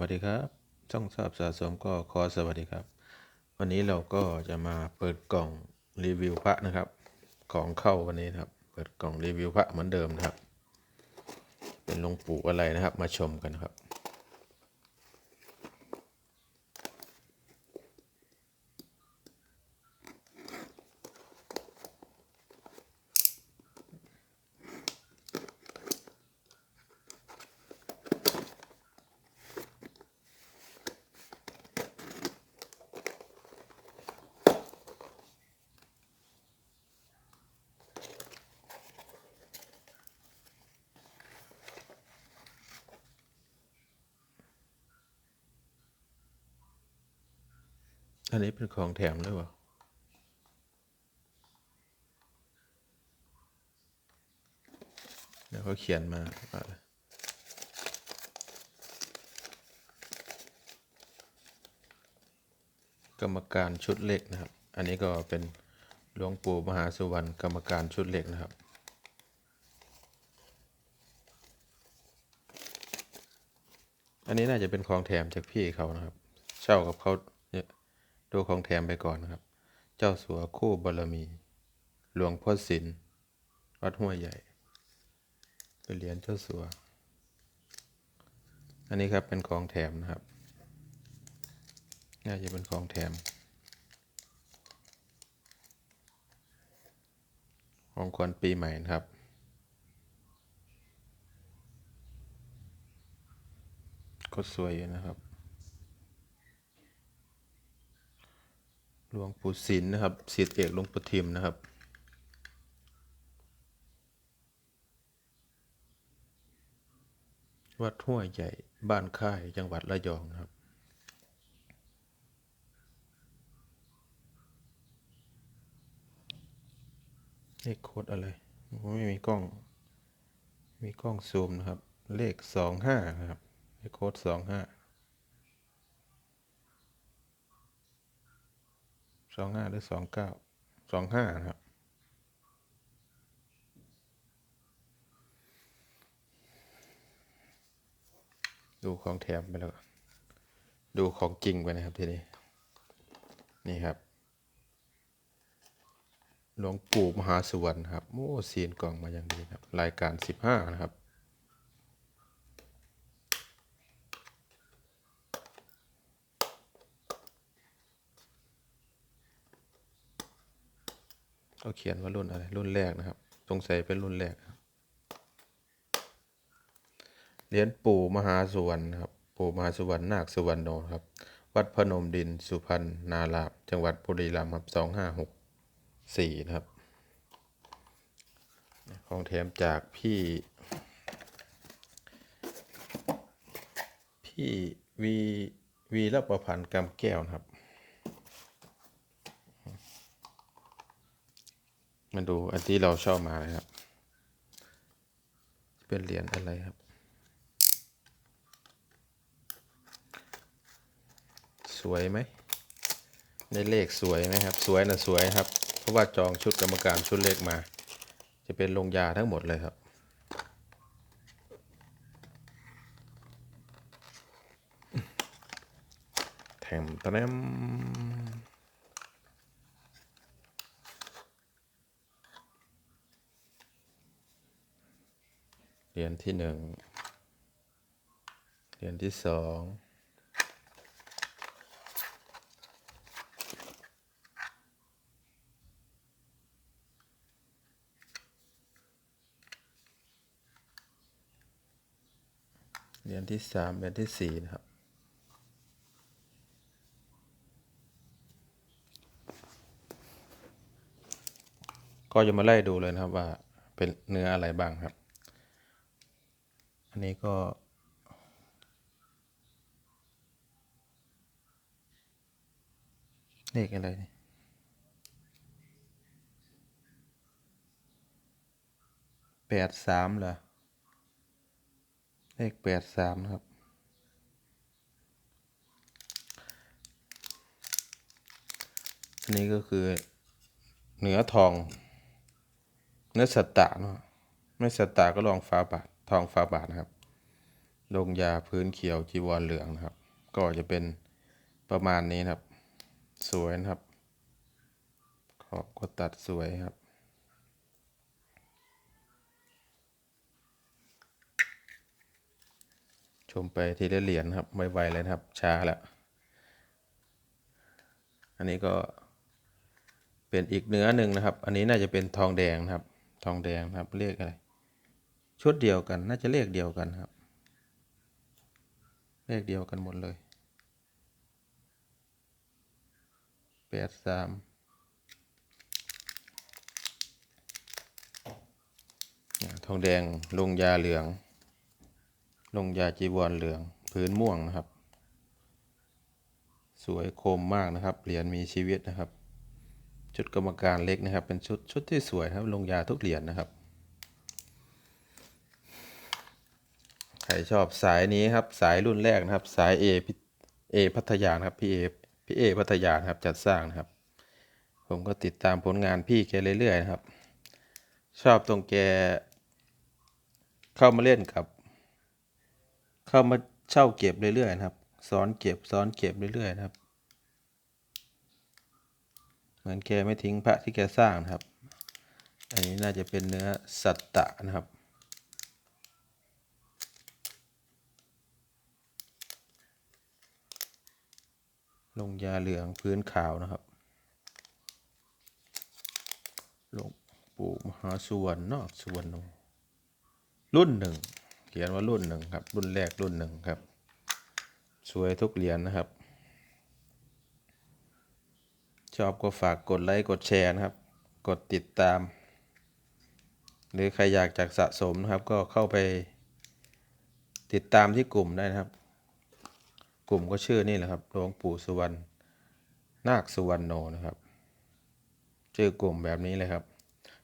วัสดีครับช่องทราบสะสมก็ขอสวัสดีครับ วันนี้เราก็จะมาเปิดกล่องรีวิวพระนะครับ ของเข้าวันนี้นครับ เปิดกล่องรีวิวพระเหมือนเดิมนะครับ เป็นหลวงปู่อะไรนะครับ มาชมกันนครับ อันนี้เป็นของแถมหรือเปล่าแล้วเขาเขียนมาอะไรกรรมการชุดเล็กนะครับ อันนี้ก็เป็นหลวงปู่มหาสุวรรณกรรมการชุดเล็กนะครับ อันนี้น่าจะเป็นของแถมจากพี่เขานะครับ เช่ากับเขา ดูของแถมไปก่อนนะครับ เจ้าสัวคู่บารมี หลวงพ่อศิลวัดห้วยใหญ่เป็นเหรียญเจ้าสัว อันนี้ครับเป็นของแถมนะครับ น่าจะเป็นของแถม ของขวัญปีใหม่นะครับก็สวยอยู่นะครับ หลวงปู่ศิลนะครับศิษย์เอกหลวงปู่ทิมนะครับ วัดห้วยใหญ่บ้านค่ายจังหวัดระยองนะครับเลขโคดอะไรผมไม่มีกล้อง มีกล้องซูมนะครับ เลขสองห้านะครับเลขโคดสองห้า สองห้าหรือสองเก้าสองห้านะครับ ดูของแถมไปแล้ว ดูของจริงไปนะครับทีนี้ นี่ครับ หลวงปู่มหาสวรรณครับ โอ้เซียนกล่องมาอย่างดีครับ รายการสิบห้านะครับ ก็เขียนว่ารุ่นอะไร รุ่นแรกนะครับ สงสัยเป็นรุ่นแรกครับเหรียญปู่มหาสุวรรณนครับ ปู่มหาสุวรรณนาคสุวรรณโนครับ วัดพนมดินสุพรรณนาลาภจังหวัดบุรีรัมย์ครับสองห้าหกสี่นะครับ ของแถมจากพี่ พี่วีวีรประพันธ์กำแก้วนะครับ มาดูอันที่เราชอบมานะครับ เป็นเหรียญอะไรครับ สวยไหมในเลขสวยไหมครับ สวยนะสวยครับ เพราะว่าจองชุดกรรมการชุดเลขมา จะเป็นลงยาทั้งหมดเลยครับ แถมตะแนม เหรียญที่หนึ่งเหรียญที่สองเหรียญที่สามเหรียญที่สี่นะครับก็จะมาไล่ดูเลยนะครับว่าเป็นเนื้ออะไรบ้างครับ อันนี้ก็ เลขอะไรนี่แปดสามเหรอ เลขแปดสามนะครับ อันนี้ก็คือเนื้อทองเนื้อสัตตะเนาะไม่สัตตะก็ลองฟ้าบาท ทองฟ้าบาทนะครับ ลงยาพื้นเขียวจีวรเหลืองนะครับ ก็จะเป็นประมาณนี้นะครับ สวยนะครับ ขอบก็ตัดสวยครับชมไปทีละเหรียญครับไวๆเลยนะครับ ช้าแล้ว อันนี้ก็เป็นอีกเนื้อหนึ่งนะครับ อันนี้น่าจะเป็นทองแดงนะครับ ทองแดงนะครับเลขอะไร ชุดเดียวกัน น่าจะเลขเดียวกันครับ เลขเดียวกันหมดเลยแปดสามทองแดงลงยาเหลือง ลงยาจีวรเหลือง พื้นม่วงนะครับ สวยคมมากนะครับ เหรียญมีชีวิตนะครับ ชุดกรรมการเล็กนะครับ เป็นชุดชุดที่สวยครับ ลงยาทุกเหรียญนะครับ ใค รชอบสายนี้ครับสายรุ่นแรกนะครับ สายเอเอพัทยานครับพี่เอพี่เอพัทยานครับจัดสร้างนะครับ ผมก็ติดตามผลงานพี่แกเรื่อยๆนะครับ ชอบตรงแก เข้ามาเล่นกับ เข้ามาเช่าเก็บเรื่อยๆนะครับซ้อนเก็บซ้อนเก็บเรื่อยๆนะครับ เหมือนแกไม่ทิ้งพระที่แกสร้างนะครับ อันนี้น่าจะเป็นเนื้อสัตตะนะครับ ลงยาเหลืองพื้นขาวนะครับ ลงปู่มหาสวรรณเนาะสุวนรุ่นหนึ่งเขียนว่ารุ่นหนึ่งครับ รุ่นแรกรุ่นหนึ่งครับ สวยทุกเหรียญนะครับ ชอบก็ฝากกดไลค์กดแชร์นะครับ กดติดตาม หรือใครอยากจากสะสมนะครับ ก็เข้าไปติดตามที่กลุ่มได้นะครับ กลุ่มก็ชื่อนี่แหละครับหลวงปู่สุวรรณนาคสุวรรณโนนะครับ ชื่อกลุ่มแบบนี้เลยครับ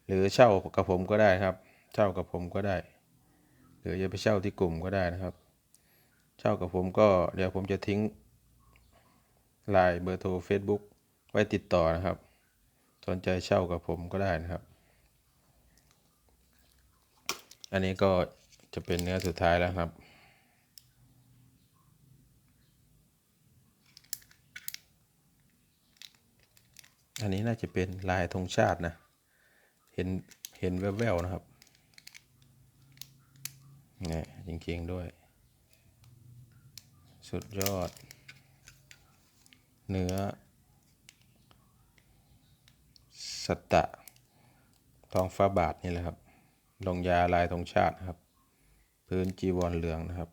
หรือเช่ากับผมก็ได้ครับ เช่ากับผมก็ได้ หรือจะไปเช่าที่กลุ่มก็ได้นะครับ เช่ากับผมก็เดี๋ยวผมจะทิ้งไลน์เบอร์โทร Facebook ไว้ติดต่อนะครับ สนใจเช่ากับผมก็ได้นะครับ อันนี้ก็จะเป็นเนื้อสุดท้ายแล้วครับ อันนี้น่าจะเป็นลายธงชาตินะ เห็นเห็นแววๆนะครับนี่จริงๆด้วย สุดยอด เนื้อสตะ ทองฟ้าบาทนี่แหละครับ ลงยาลายธงชาตินะครับ พื้นจีวรเหลืองนะครับ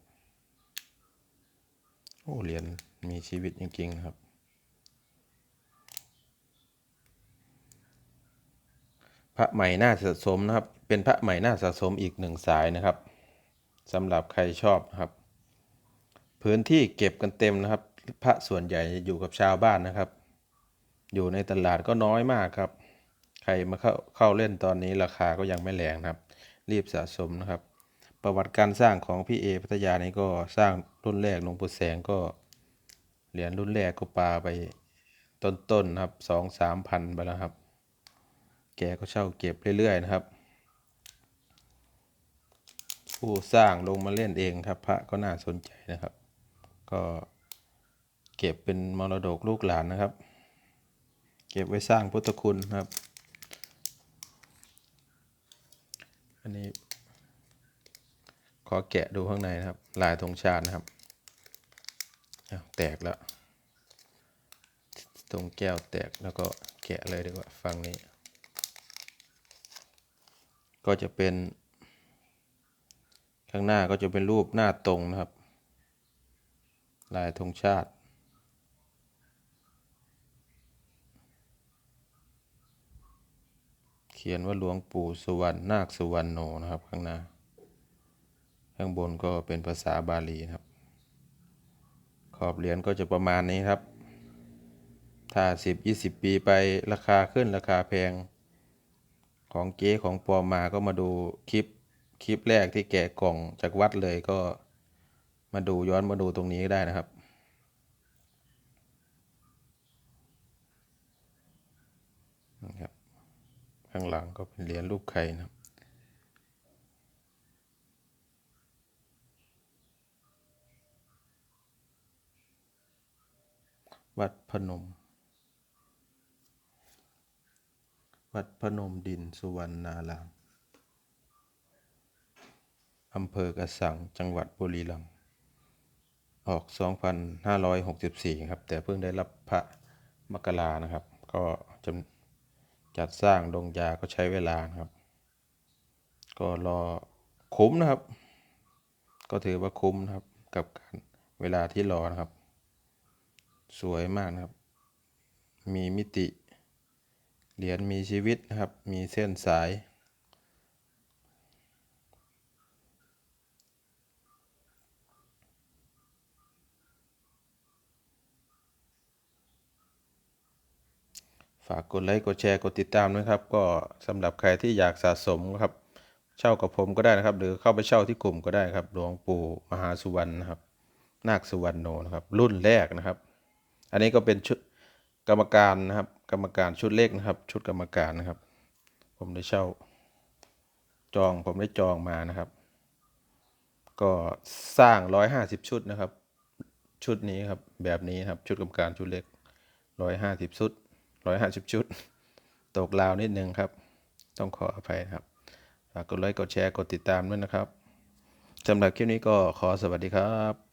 โอ้เหรียญมีชีวิตจริงๆครับ พระใหม่หน่าสะสมนะครับ เป็นพระใหม่หน่าสะสมอีกหนึ่งสายนะครับสำหรับใครชอบนะครับ พื้นที่เก็บกันเต็มนะครับ พระส่วนใหญ่อยู่กับชาวบ้านนะครับ อยู่ในตลาดก็น้อยมากครับ ใครมาเข้าเข้าเล่นตอนนี้ราคาก็ยังไม่แรงนะครับ รีบสะสมนะครับ ประวัติการสร้างของพี่เอพัทยานี่ก็สร้างรุ่นแรกหลวงปู่แสงก็เหรียญรุ่นแรกก็ปาไปต้นๆนะครับสองสามพันไปแล้วครับ แกก็เช่าเก็บเรื่อยๆนะครับ ผู้สร้างลงมาเล่นเองครับ พระก็น่าสนใจนะครับ ก็เก็บเป็นมรดกลูกหลานนะครับ เก็บไว้สร้างพุทธคุณครับ อันนี้ ขอแกะดูข้างในนะครับ ลายธงชาตินะครับอ้วแตกแล้ว ตรงแก้วแตกแล้วก็แกะเลยดีกว่าฝั่งนี้ ก็จะเป็น ข้างหน้าก็จะเป็นรูปหน้าตรงนะครับ ลายธงชาติ เขียนว่าหลวงปู่สุวรรณนาคสุวรรณโนนะครับข้างหน้า ข้างบนก็เป็นภาษาบาลีนะครับ ขอบเหรียญก็จะประมาณนี้ครับ ถ้าสิบยี่สิบปีไปราคาขึ้นราคาแพง ของเก๊ของปอมาก็มาดูคลิปคลิปแรกที่แกะกล่องจากวัดเลยก็มาดูย้อนมาดูตรงนี้ก็ได้นะครับ นะครับ ข้างหลังก็เป็นเหรียญรูปไข่นะครับวัดพนม วัดพนมดินสุวรรณารามอำเภอกระสังจังหวัดบุรีรัมย์ออก 2,564 ครับ แต่เพิ่งได้รับพระมกรานะครับ ก็จำจัดสร้างดงยาก็ใช้เวลานะครับ ก็รอคุ้มนะครับ ก็ถือว่าคุ้มนะครับกับการเวลาที่รอนะครับ สวยมากนะครับ มีมิติ เหรียญมีชีวิตนะครับ มีเส้นสาย ฝากกดไลค์ กดแชร์ กดติดตามด้วยครับ ก็สำหรับใครที่อยากสะสมครับ เช่ากับผมก็ได้นะครับ หรือเข้าไปเช่าที่กลุ่มก็ได้ครับหลวงปู่มหาสุวรรณนะครับ นาคสุวรรณโนนะครับ รุ่นแรกนะครับ อันนี้ก็เป็นชุดกรรมการนะครับ กรรมการชุดเล็กนะครับ ชุดกรรมการนะครับ ผมได้เช่า จองผมได้จองมานะครับ ก็สร้างร้อยห้าสิบชุดนะครับ ชุดนี้ครับแบบนี้ครับชุดกรรมการชุดเล็กร้อยห้าสิบชุดร้อยห้าสิบชุด ตกราวนิดนึงครับ ต้องขออภัยครับฝากกดไลค์กดแชร์กดติดตามด้วยนะครับสำหรับคลิปนี้ก็ขอสวัสดีครับ